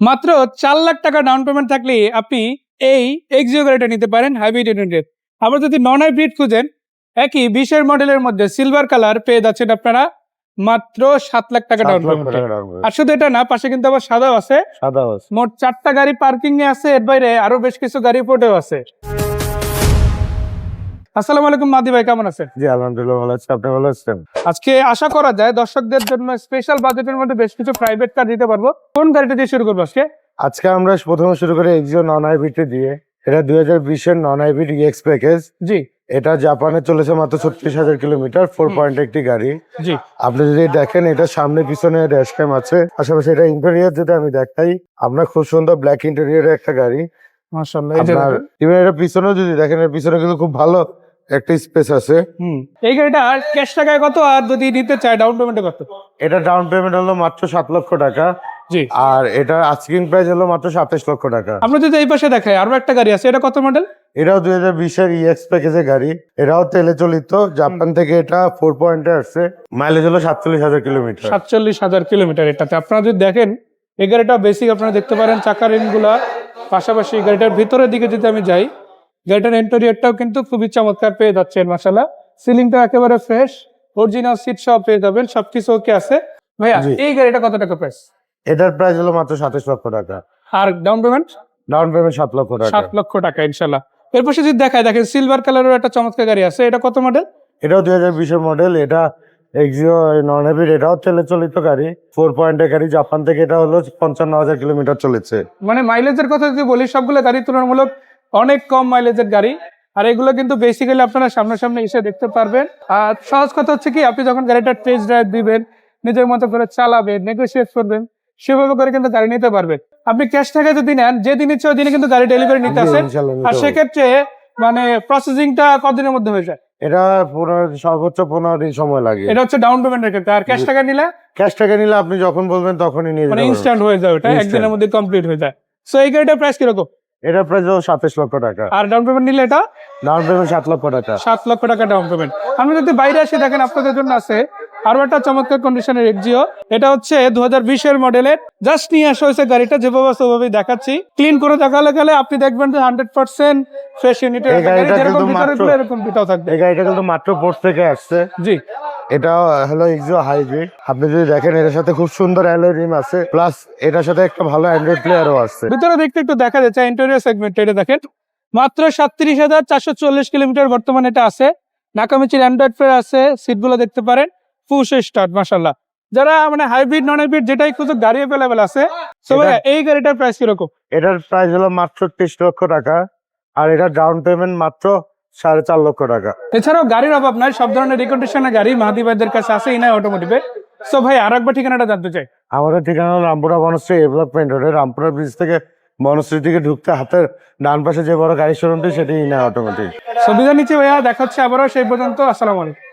মাত্র চার লাখ টাকা ডাউন পেমেন্ট থাকলে আপনি এই এক্সিও গাড়িটা নিতে পারেন হাইব্রিড ইউনিটের আবার যদি নন হাইব্রিড খুঁজেন একই বিশের মডেলের মধ্যে সিলভার কালার পেয়ে যাচ্ছেন আপনারা মাত্র সাত লাখ টাকা ডাউন পেমেন্ট আর শুধু এটা না পাশে কিন্তু আবার সাদাও আছে। সাদা আছে। মোট চারটা গাড়ি পার্কিং এ আছে এর বাইরে আরও বেশ কিছু গাড়ি ফোটেও আছে। আসসালামু আলাইকুম মাদি ভাই কেমন আছেন? জি আলহামদুলিল্লাহ ভালো আছে। আপনি ভালো আছেন? আজকে আশা করা যায় দর্শকদের জন্য স্পেশাল বাজেটের মধ্যে বেশ কিছু প্রাইভেট কার দিতে পারব। কোন গাড়িটা দিয়ে শুরু করব আজকে? আজকে আমরা প্রথমে শুরু করি এক্সিও নন হাইব্রিড দিয়ে। এটা দুই হাজার বিশের non hybrid EX package G. এটা জাপানে চলেছে মাত্র ছত্রিশ হাজার কিলোমিটার ফোর পয়েন্ট একটি গাড়ি। জি। আপনি যদি দেখেন এটা সামনে পিছনে ড্যাশ ক্যাম আছে। পাশাপাশি এটা ইন্টেরিয়ার যদি আমি দেখাই আপনার খুব সুন্দর ব্ল্যাক ইন্টেরিয়রের একটা গাড়ি। ইভেন এটা পিছনেও যদি দেখেন এর পিছনে কিন্তু খুব ভালো একটা স্পেস আছে। হুম। এই গাড়িটা ক্যাশ টাকায় কত? আর যদি নিতে চায় ডাউন পেমেন্টে কত? এটা ডাউন পেমেন্ট হলো মাত্র সাত লক্ষ টাকা। জি। আর এটা আস্কিং প্রাইস হলো মাত্র সাতাশ লক্ষ টাকা। আমরা যদি এই পাশে দেখাই আরও একটা গাড়ি আছে এটা কত মডেল এটাও দুই হাজার বিশের ইএক্স প্যাকেজের গাড়ি। এটাও তেলে চালিত। জাপান থেকে এটা ফোর পয়েন্টে আসছে। মাইলেজ হলো সাতচল্লিশ হাজার কিলোমিটার সাতচল্লিশ হাজার কিলোমিটার এটাতে। আপনারা যদি দেখেন এই গাড়িটা বেসিক আপনারা দেখতে পারেন চাকারগুলা। পাশাপাশি গাড়িটার ভিতরের দিকে যদি আমি যাই গাড়িটার ইন্টেরিয়রটাও কিন্তু খুবই চমৎকার পেয়ে যাচ্ছেন মাসালা সিলিংটা একেবারে ফ্রেশ অরিজিনাল সিট সব পেয়ে যাবেন সবকিছু ওকে আছে। ভাইয়া এই গাড়িটা কত টাকা প্রাইস এটার প্রাইস হলো মাত্র সাতাশ লক্ষ টাকা। আর ডাউন পেমেন্ট ডাউন পেমেন্ট সাত লক্ষ টাকা। সাত লক্ষ টাকা ইনশাল্লাহ এরপর যদি দেখায় দেখেন সিলভার কালারের একটা চমৎকার গাড়ি আছে। এটা কত মডেল এটাও দুই হাজার বিশের মডেল এটা এক্সিও নন হাইব্রিড এটাও তেলে চলিত গাড়ি। ফোর পয়েন্টের গাড়ি জাপান থেকে এটা হলো পঞ্চান্ন হাজার কিলোমিটার চলেছে। মানে মাইলেজের কথা যদি বলি সবগুলো গাড়ি তুলনামূলক অনেক কম মাইলেজের গাড়ি। আর এগুলো কিন্তু বেসিক্যালি আপনারা সামনাসামনি এসে দেখতে পারবেন। আর সহজ কথা হচ্ছে কি আপনি যখন গাড়িটা টেস্ট ড্রাইভ দিবেন নিজের মতো করে চালাবেন নেগোসিয়েট করবেন সেভাবে করে কিন্তু গাড়ি নিতে পারবেন। আপনি ক্যাশ টাকা যদি নেন যে দিন ইচ্ছে ওই দিনে কিন্তু গাড়ি ডেলিভারি নিতে আসেন। আর সেক্ষেত্রে মানে প্রসেসিংটা কতদিনের মধ্যে হয়ে যায়? এটা পনেরো সর্বোচ্চ পনেরো দিন সময় লাগে। এটা হচ্ছে ডাউন পেমেন্টের ক্ষেত্রে আর ক্যাশ টাকা নিলে? ক্যাশ টাকা নিলে আপনি যখন বলবেন তখনই নিয়ে মানে ইনস্ট্যান্ট হয়ে যায় ওটা. একদিনের মধ্যে কমপ্লিট হয়ে যায়। সো এই গাড়িটার প্রাইস কীরকম? প্রাইস হলো সাতাশ লক্ষ টাকা। আর ডাউন পেমেন্ট নিলে এটা? ডাউন পেমেন্ট সাত লক্ষ টাকা। সাত লক্ষ টাকা ডাউন পেমেন্ট আমি যদি বাইরে এসে দেখেন আপনাদের জন্য আছে আরও একটা চমৎকার কন্ডিশনের এক্সিও এটা হচ্ছে দু হাজার বিশের মডেলের জাস্ট নিয়ে আসা হয়েছে গাড়িটা যেভাবে ওভাবেই দেখাচ্ছি। ক্লিন করে দেখালে গেলে আপনি দেখবেন যে হান্ড্রেড পার্সেন্ট ফ্রেশ ভিতরে এরকম ভিতরেও থাকবে। এই গাড়িটা কিন্তু মাত্র পোর্ট থেকে আসছে। জি। এটা হলো হাইব্রিড আপনি যদি দেখেন এটার সাথে খুব সুন্দর অ্যালয় রিম আছে। প্লাস এটার সাথে একটা ভালো অ্যান্ড্রয়েড প্লেয়ারও আছে। ভিতরে দেখতে একটু দেখা যাচ্ছে ইন্টেরিয়র সেগমেন্ট এটা দেখেন। মাত্র সাতত্রিশ হাজার চারশো চল্লিশ কিলোমিটার বর্তমানে এটা আছে। নাকামিচির অ্যান্ড্রয়েড ফেয়ার আছে সিটগুলো দেখতে পারেন। ফুস স্টার্ট মাসাল্লাহ যারা মানে হাইব্রিড নন হাইব্রিড যেটাই কিছু গাড়ি অ্যাভেলেবেল আছে। এই গাড়িটার প্রাইস কীরকম? এটার প্রাইস হলো মাত্র তেইশ লক্ষ টাকা। আর এটা ডাউন পেমেন্ট মাত্র সাড়ে চার লক্ষ টাকা। এছাড়াও গাড়ির অভাব নাই সব ধরনের রিকন্ডিশনের গাড়ি মাহাদি ভাইদের কাছে আছে ইনাই অটোমোটিভে সো ভাই আর একবার ঠিকানাটা জানতে চাই। আমাদের ঠিকানা রামপুরা বনশ্রী ডেভেলপমেন্ট রোডে রামপুরা ব্রিজ থেকে বনশ্রী দিকে ঢুকতে হাতের ডান পাশে যে বড় গাড়ি শোরুমটি সেটি ইনাই অটোমেটিক সুবিধা নিচে ভাইয়া দেখাচ্ছে আবারও সেই পর্যন্ত আসসালামু আলাইকুম।